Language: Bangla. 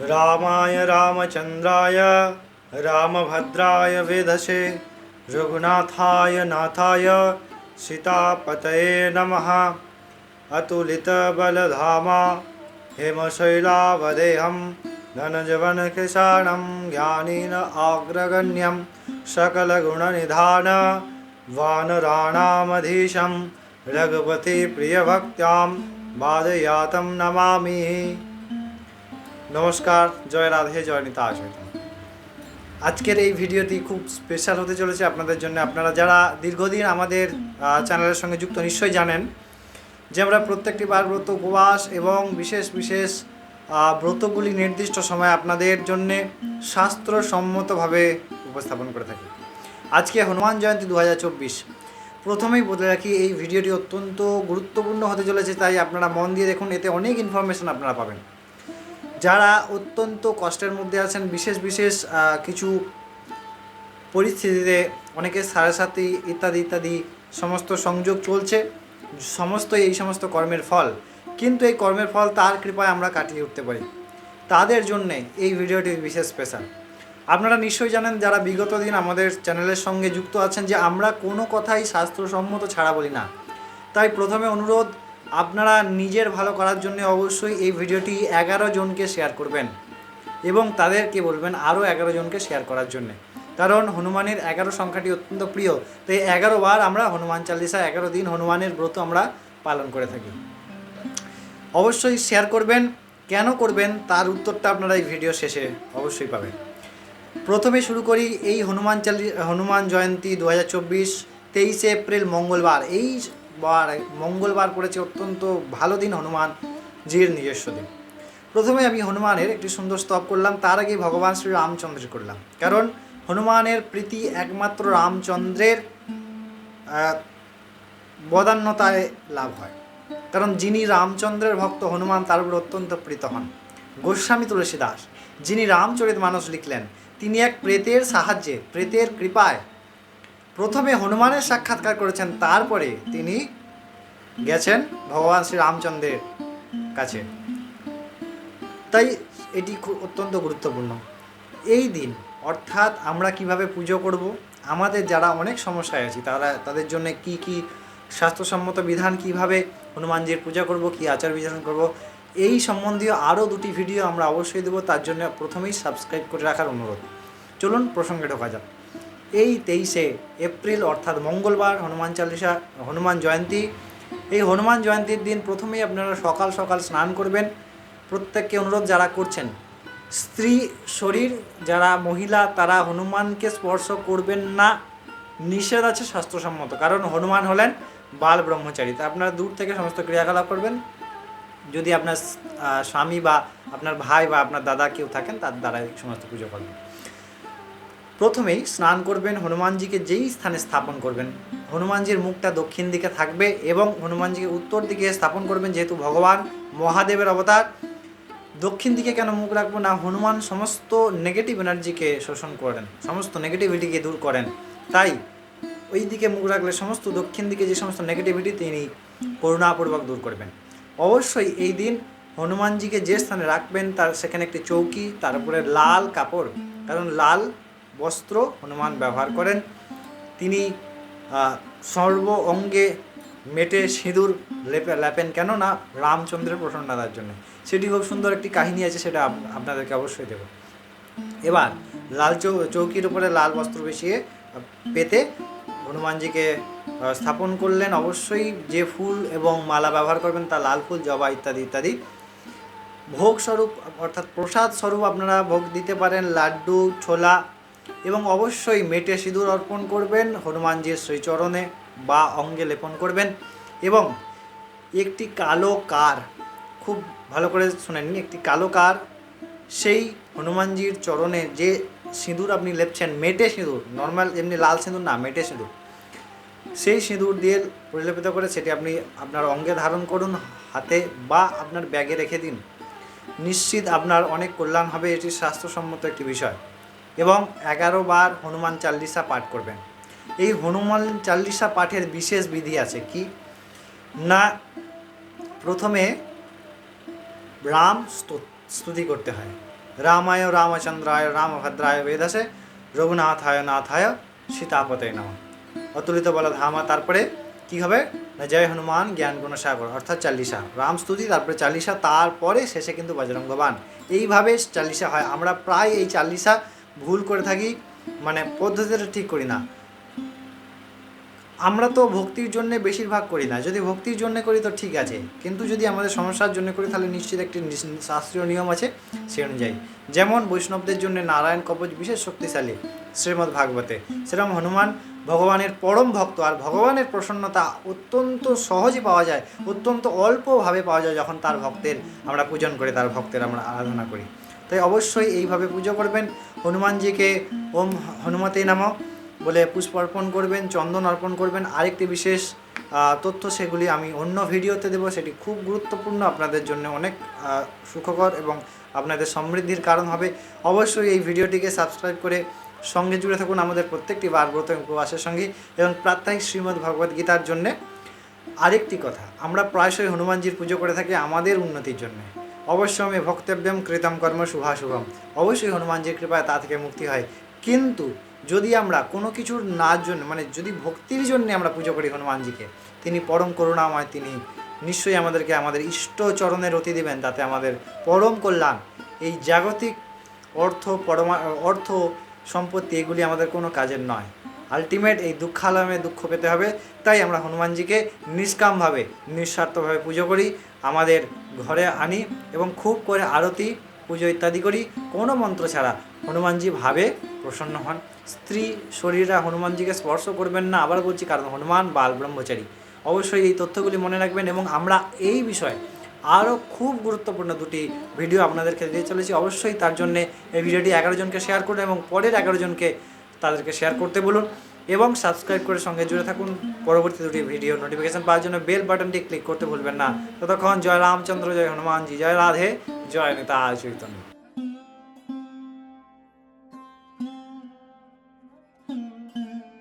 रामाय रामचंद्राय, रामभद्राय वेधसे, रघुनाथाय नाथाय, सीतापतये नमः। अतुलितबलधामा हेमशैलावदेहं धनजवनकिषाणं ज्ञानेन आग्रगण्यं, सकलगुणनिधान, वानराणामधीशं रघुपतिप्रियभक्त्यां वादयातं नमामि। নমস্কার, জয় রাধে, জয় নিতা আশয়ত আজকের এই ভিডিওটি খুব স্পেশাল হতে চলেছে আপনাদের জন্য। আপনারা যারা দীর্ঘদিন আমাদের চ্যানেলের সঙ্গে যুক্ত নিশ্চয়ই জানেন যে আমরা প্রত্যেকটি বার ব্রত উপবাস এবং বিশেষ বিশেষ ব্রতগুলি নির্দিষ্ট সময় আপনাদের জন্যে শাস্ত্রসম্মতভাবে উপস্থাপন করে থাকি। আজকে হনুমান জয়ন্তী দু হাজার চব্বিশ। প্রথমেই বলে রাখি, এই ভিডিওটি অত্যন্ত গুরুত্বপূর্ণ হতে চলেছে, তাই আপনারা মন দিয়ে দেখুন, এতে অনেক ইনফরমেশন আপনারা পাবেন। যারা অত্যন্ত কষ্টের মধ্যে আছেন, বিশেষ বিশেষ কিছু পরিস্থিতিতে অনেকের সাড়ে সাথী ইত্যাদি ইত্যাদি সমস্ত সংযোগ চলছে সমস্ত এই সমস্ত কর্মের ফল। কিন্তু এই কর্মের ফল তার কৃপায় আমরা কাটিয়ে উঠতে পারি। তাদের জন্যে এই ভিডিওটি বিশেষ স্পেশাল। আপনারা নিশ্চয়ই জানেন যারা বিগত দিন আমাদের চ্যানেলের সঙ্গে যুক্ত আছেন যে আমরা কোনো কথাই স্বাস্থ্যসম্মত ছাড়া বলি না। তাই প্রথমে অনুরোধ আপনারা নিজের ভালো করার জন্য অবশ্যই এই ভিডিওটি এগারো জনকে শেয়ার করবেন এবং তাদেরকে বলবেন আরও এগারো জনকে শেয়ার করার জন্যে। কারণ হনুমানের এগারো সংখ্যাটি অত্যন্ত প্রিয়। তাই এগারো বার আমরা হনুমান চালিসা, এগারো দিন হনুমানের ব্রত আমরা পালন করে থাকি। অবশ্যই শেয়ার করবেন। কেন করবেন? তার উত্তরটা আপনারা এই ভিডিও শেষে অবশ্যই পাবেন। প্রথমে শুরু করি এই হনুমান চালি, হনুমান জয়ন্তী দু হাজার চব্বিশ তেইশে এপ্রিল মঙ্গলবার। এই বার, মঙ্গলবার পড়েছে অত্যন্ত ভালো দিন হনুমান হনুমানজির নিজস্ব দিন। প্রথমে আমি হনুমানের একটি সুন্দর স্তব করলাম, তার আগে ভগবান শ্রী রামচন্দ্রের করলাম। কারণ হনুমানের প্রীতি একমাত্র রামচন্দ্রের বদান্যতায় লাভ হয়। কারণ যিনি রামচন্দ্রের ভক্ত, হনুমান তার উপর অত্যন্ত প্রীত হন। গোস্বামী তুলসী দাস, যিনি রামচরিত মানুষ লিখলেন, তিনি এক প্রেতের সাহায্যে, প্রেতের কৃপায় প্রথমে হনুমানের সাক্ষাৎকার করেছেন, তারপরে তিনি গেছেন ভগবান শ্রী রামচন্দ্রের কাছে। তাই এটি অত্যন্ত গুরুত্বপূর্ণ। এই দিন, অর্থাৎ আমরা কীভাবে পুজো করব, আমাদের যারা অনেক সমস্যায় আছি, তারা, তাদের জন্য কি কি স্বাস্থ্যসম্মত বিধান, কীভাবে হনুমানজির পূজা করব, কি আচার বিধান করব, এই সম্বন্ধীয় আরও দুটি ভিডিও আমরা অবশ্যই দেবো, তার জন্য প্রথমেই সাবস্ক্রাইব করে রাখার অনুরোধ। চলুন প্রসঙ্গে ঢোকা যাক। এই তেইশে এপ্রিল অর্থাৎ মঙ্গলবার হনুমান চালিসা, হনুমান জয়ন্তী। এই হনুমান জয়ন্তীর দিন প্রথমেই আপনারা সকাল সকাল স্নান করবেন। প্রত্যেককে অনুরোধ যারা করছেন, স্ত্রী, শরীর, যারা মহিলা, তারা হনুমানকে স্পর্শ করবেন না। নিষেধ আছে স্বাস্থ্যসম্মত, কারণ হনুমান হলেন বাল ব্রহ্মচারী। তা আপনারা দূর থেকে সমস্ত ক্রিয়াকলাপ করবেন। যদি আপনার স্বামী বা আপনার ভাই বা আপনার দাদা কেউ থাকেন, তার দ্বারা সমস্ত পুজো করবেন। প্রথমেই স্নান করবেন হনুমানজিকে যেই স্থানে স্থাপন করবেন। হনুমানজির মুখটা দক্ষিণ দিকে থাকবে এবং হনুমানজিকে উত্তর দিকে স্থাপন করবেন যেহেতু ভগবান মহাদেবের অবতার। দক্ষিণ দিকে কেন মুখ রাখব না? হনুমান সমস্ত নেগেটিভ এনার্জিকে শোষণ করেন, সমস্ত নেগেটিভিটিকে দূর করেন। তাই ওই দিকে মুখ রাখলে সমস্ত দক্ষিণ দিকে যে সমস্ত নেগেটিভিটি তিনি করুণাপূর্বক দূর করবেন। অবশ্যই এই দিন হনুমানজিকে যে স্থানে রাখবেন তার সেখানে একটি চৌকি, তার উপরে লাল কাপড়। কারণ লাল বস্ত্র হনুমান ব্যবহার করেন। তিনি সর্ব অঙ্গে মেটে সিঁদুর লেপে লেপেন কেন না? রামচন্দ্রের প্রসন্নতার জন্য। সেটি খুব সুন্দর একটি কাহিনী আছে সেটা আপ- আপনাদেরকে অবশ্যই দেব। এবার লাল চৌকির উপরে লাল বস্ত্র আহ, পেতে হনুমানজিকে স্থাপন করলেন। অবশ্যই যে ফুল এবং মালা ব্যবহার করবেন তা লাল ফুল জবা ইত্যাদি ইত্যাদি। ভোগ স্বরূপ অর্থাৎ প্রসাদ স্বরূপ আপনারা ভোগ দিতে পারেন। লাড্ডু ছোলা এবং অবশ্যই মেটে সিঁদুর অর্পণ করবেন, হনুমানজির শ্রীচরণে বা অঙ্গে লেপন করবেন এবং একটি কালো কার, খুব ভালো করে শুনে নিন একটি কালো কার, সেই হনুমানজির চরণে যে সিঁদুর আপনি লেপছেন, মেটে সিঁদুর, নর্মাল এমনি লাল সিঁদুর না, মেটে সিঁদুর, সেই সিঁদুর দিয়ে পরিলেপিত করে সেটি আপনি আপনার অঙ্গে ধারণ করুন, হাতে বা আপনার ব্যাগে রেখে দিন। নিশ্চিত আপনার অনেক কল্যাণ হবে, এটি স্বাস্থ্যসম্মত একটি বিষয়। এবং এগারো বার হনুমান চাল্লিশা পাঠ করবেন। এই হনুমান চাল্লিশা পাঠের বিশেষ বিধি আছে কি? না, প্রথমে রাম স্তু- স্তুতি করতে হয়। রামায় রামচন্দ্রায় রামভদ্রায় বেদসে রঘুনাথায় নাথায় সীতাপতে নাম। অতুলিত বলা ধামা তারপরে কি হবে? না, জয় হনুমান, জ্ঞান গুণ সাগর, অর্থাৎ চাল্লিশা। রাম স্তুতি, তারপরে চাল্লিশা, তারপরে শেষে কিন্তু বজরঙ্গবান। এইভাবে চাল্লিশা হয়। আমরা প্রায় এই চাল্লিশা ভুল করে থাকি মানে পদ্ধতিটা ঠিক করি না। আমরা তো ভক্তির জন্য বেশিরভাগ করি না। যদি ভক্তির জন্য করি তো ঠিক আছে। কিন্তু যদি আমাদের সমস্যার জন্য করি, তাহলে নিশ্চিত একটি শাস্ত্রীয় নিয়ম আছে সে অনুযায়ী। যেমন বৈষ্ণবদের জন্য নারায়ণ কবচ বিশেষ শক্তিশালী, শ্রীমদ্ ভাগবতে। সেরকম হনুমান ভগবানের পরম ভক্ত, আর ভগবানের প্রসন্নতা অত্যন্ত সহজে পাওয়া যায়, অত্যন্ত অল্পভাবে পাওয়া যায় যখন তার ভক্তের আমরা পূজন করি, তার ভক্তের আমরা আরাধনা করি। তাই অবশ্যই এইভাবে পুজো করবেন। হনুমানজিকে ওম হনুমতে নাম বলে পুষ্প অর্পণ করবেন, চন্দন অর্পণ করবেন। আরেকটি বিশেষ তথ্য সেগুলি আমি অন্য ভিডিওতে দেবো। সেটি খুব গুরুত্বপূর্ণ, আপনাদের জন্য অনেক সুখকর এবং আপনাদের সমৃদ্ধির কারণ হবে। অবশ্যই এই ভিডিওটিকে সাবস্ক্রাইব করে সঙ্গে জুড়ে থাকুন আমাদের প্রত্যেকটি বার ব্রত উপবাসের সঙ্গে এবং প্রাত্যহিক শ্রীমদ্ ভগবদ গীতার জন্যে। আরেকটি কথা, আমরা প্রায়শই হনুমানজির পুজো করে থাকি আমাদের উন্নতির জন্য। অবশ্যই ভক্তব্যম কৃতম কর্ম শুভাশুভম। অবশ্যই হনুমানজির কৃপায় তা থেকে মুক্তি হয়। কিন্তু যদি আমরা কোনো কিছুর নার জন্য মানে যদি ভক্তির জন্য আমরা পুজো করি হনুমানজিকে, তিনি পরম করুণাময় তিনি, নিশ্চয়ই আমাদেরকে আমাদের ইষ্ট চরণে দেবেন, তাতে আমাদের পরম কল্যাণ। এই জাগতিক অর্থ, পরমা, অর্থ সম্পত্তি এগুলি আমাদের কোনো কাজের নয়। আলটিমেট এই দুঃখালমে দুঃখ পেতে হবে। তাই আমরা হনুমানজিকে নিষ্কামভাবে, নিঃস্বার্থভাবে পুজো করি, আমাদের ঘরে আনি এবং খুব করে আরতি, পুজো ইত্যাদি করি। কোনো মন্ত্র ছাড়া হনুমানজি ভাবে প্রসন্ন হন। স্ত্রী শরীররা হনুমানজিকে স্পর্শ করবেন না। আবার বলছি কারণ হনুমান বাল ব্রহ্মচারী। অবশ্যই এই তথ্যগুলি মনে রাখবেন এবং আমরা এই বিষয়ে আরও খুব গুরুত্বপূর্ণ দুটি ভিডিও আপনাদেরকে দিয়ে চলেছি। অবশ্যই তার জন্যে এই ভিডিওটি এগারো জনকে শেয়ার করুন এবং পরের এগারো জনকে তাদেরকে শেয়ার করতে বলুন এবং সাবস্ক্রাইব করে সঙ্গে জুড়ে থাকুন। পরবর্তী দুটি ভিডিও নোটিফিকেশন পাওয়ার জন্য বেল বাটনটি ক্লিক করতে ভুলবেন না। ততক্ষণ জয় রামচন্দ্র, জয় হনুমানজি, জয় রাধে, জয় নেতা চৈতন্য।